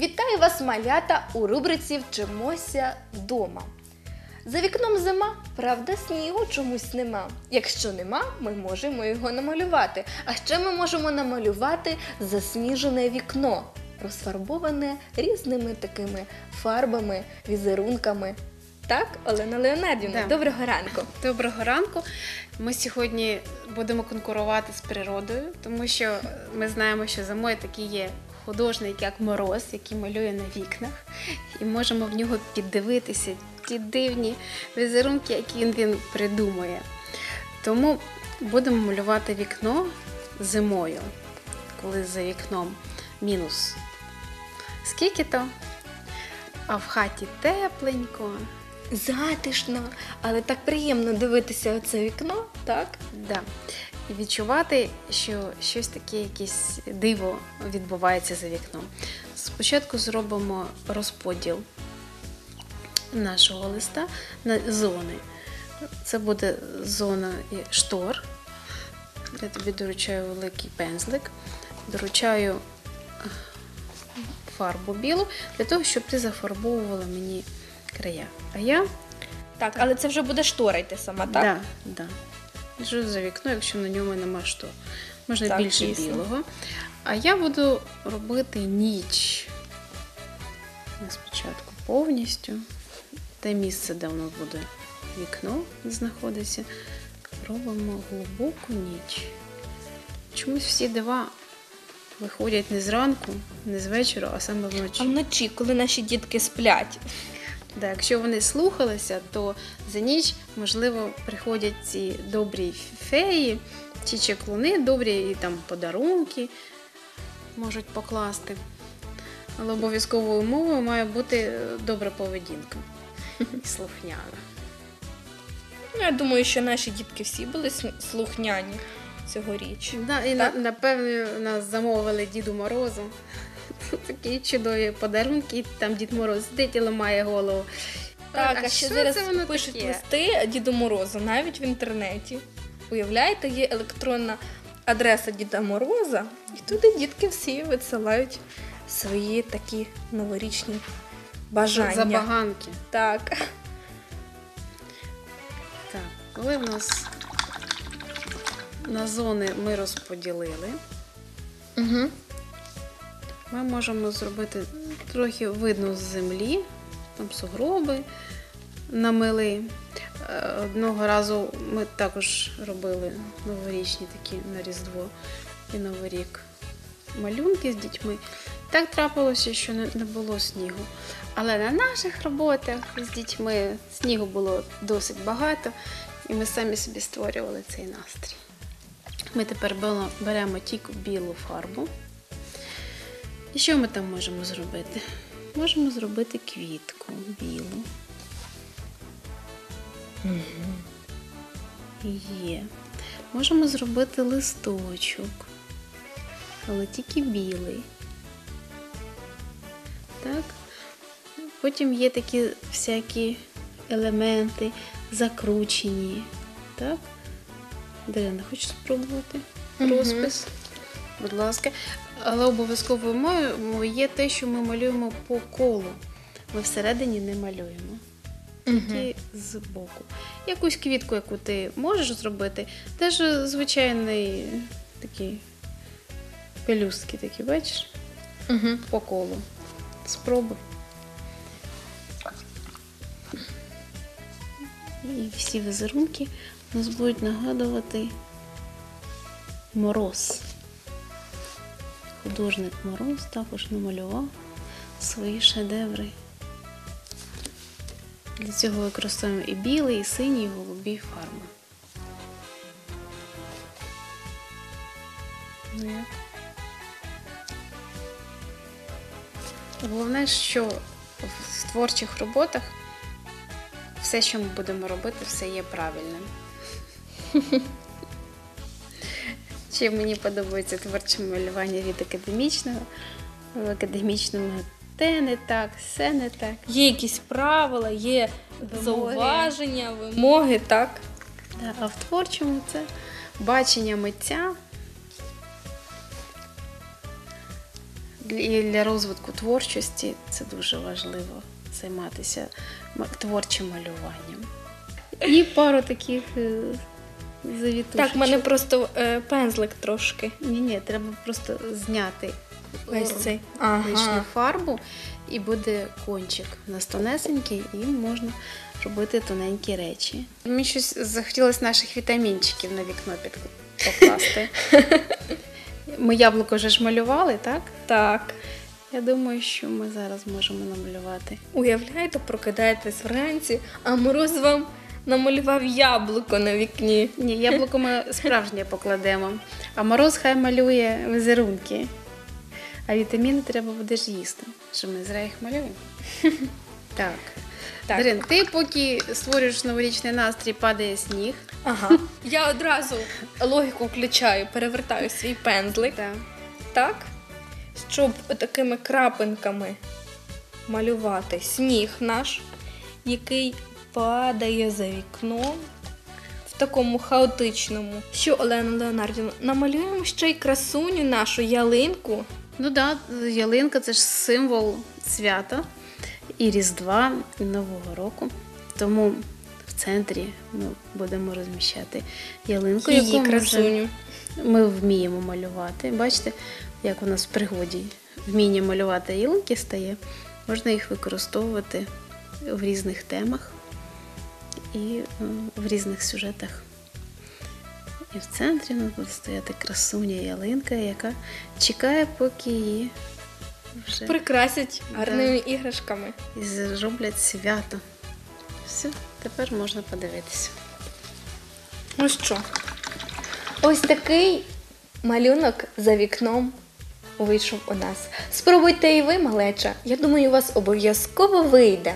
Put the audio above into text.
Вітаю вас, малята, у рубриці Вчимося вдома. За вікном зима, правда, снігу чомусь нема. Якщо нема, ми можемо його намалювати. А ще ми можемо намалювати засніжене вікно, розфарбоване різними такими фарбами, візерунками. Так, Олена Леонардівна, Да. доброго ранку. Доброго ранку. Ми сьогодні будемо конкурувати з природою, тому що ми знаємо, що зимою такий є художник, як мороз, який малює на вікнах, і можемо в нього піддивитися ті дивні візерунки, які він придумує. Тому будемо малювати вікно зимою, коли за вікном мінус. Скільки то? А в хаті тепленько. Затишно, але так приємно дивитися оце вікно, так? Да. І відчувати, що щось таке, якесь диво відбувається за вікном. Спочатку зробимо розподіл нашого листа на зони. Це буде зона штор. Я тобі доручаю великий пензлик, доручаю фарбу білу для того, щоб ти зафарбовувала мені края. А я Так, але це вже буде штора йти сама, так? Да, да. За вікно, якщо на ньому нема що. Можна Так, більше дійсно. білого. А я буду робити ніч. Спочатку повністю. Те місце, де воно буде вікно знаходиться. Робимо глибоку ніч. Чомусь всі дива виходять не зранку, не з вечора, а саме вночі. А вночі, коли наші дітки сплять. Да, якщо вони слухалися, то за ніч, можливо, приходять ці добрі феї чи чеклуни, добрі і там подарунки можуть покласти. Але обов'язковою умовою має бути е, добра поведінка і слухняна. Ну, я думаю, що наші дітки всі були слухняні цьогоріч. Да, і Так? на, напевно нас замовили Діду Морозу. Такі чудові подарунки, і там Дід Мороз сидить і ламає голову. Так, а, ще що зараз воно пишуть таке? листи Діду Морозу, навіть в інтернеті. Уявляєте, є електронна адреса Діда Мороза, і туди дітки всі висилають свої такі новорічні бажання. Забаганки. Так. Так, коли в нас на зони ми розподілили, Угу. Ми можемо зробити трохи видно з землі, там сугроби намили. Е, Одного разу ми також робили новорічні такі на Різдво і Новий рік малюнки з дітьми. Так трапилося, що не було снігу. Але на наших роботах з дітьми снігу було досить багато, і ми самі собі створювали цей настрій. Ми тепер беремо тільки білу фарбу. І що ми там можемо зробити? Можемо зробити квітку білу. Є. Можемо зробити листочок, але тільки білий. Так? Потім є такі всякі елементи закручені. Так? Дарина, хочеш спробувати розпис? Будь ласка. Але обов'язково є те, що ми малюємо по колу. Ми всередині не малюємо. Тільки з боку. Якусь квітку, яку ти можеш зробити, теж звичайний такі пелюстки такі, бачиш, Угу. по колу. Спробуй. І всі візерунки нас будуть нагадувати мороз. Художник Мороз також намалював свої шедеври. Для цього використовуємо і білий, і синій, і голубі фарби. Ну? Головне, що в творчих роботах все, що ми будемо робити, все є правильним. Ще мені подобається творче малювання від академічного. В академічному те не так, все не так. Є якісь правила, є Вимоги. зауваження, вимоги, так? Да, а в творчому це бачення митця і для розвитку творчості це дуже важливо займатися творчим малюванням. І пару таких е, завітушечок. Так, в мене просто е, пензлик трошки. Ні, ні, треба просто зняти Весь е, цей. лишню фарбу, і буде кончик у нас тонесенький, і можна робити тоненькі речі. Мені щось захотілося наших вітамінчиків на вікно під покласти. Ми яблуко вже ж малювали, так? Так. Я думаю, що ми зараз можемо намалювати. Уявляєте, прокидаєтесь вранці, а мороз вам намалював яблуко на вікні. Ні, яблуко ми справжнє покладемо, а мороз хай малює візерунки. А вітаміни треба буде ж їсти, що ми зря їх малюємо. Так. Так. Дарин, ти поки створюєш новорічний настрій, падає сніг. Ага. Я одразу логіку включаю, перевертаю свій пензлик, Так. так, щоб такими крапинками малювати сніг наш, який падає за вікном. В такому хаотичному. Що, Олена Леонардівна, намалюємо ще й красуню нашу ялинку. Ну так, да, ялинка це ж символ свята і Різдва, і Нового року. Тому в центрі ми будемо розміщати ялинку, Її яку красуню. Ми вміємо малювати. Бачите, як у нас в пригоді вміння малювати ялинки стає. Можна їх використовувати в різних темах і в різних сюжетах. І в центрі у нас буде стояти красуня ялинка, яка чекає, поки її вже Прикрасять гарними іграшками. і зроблять свято. Все, тепер можна подивитися. Ну що, ось такий малюнок за вікном вийшов у нас. Спробуйте і ви, малеча. Я думаю, у вас обов'язково вийде.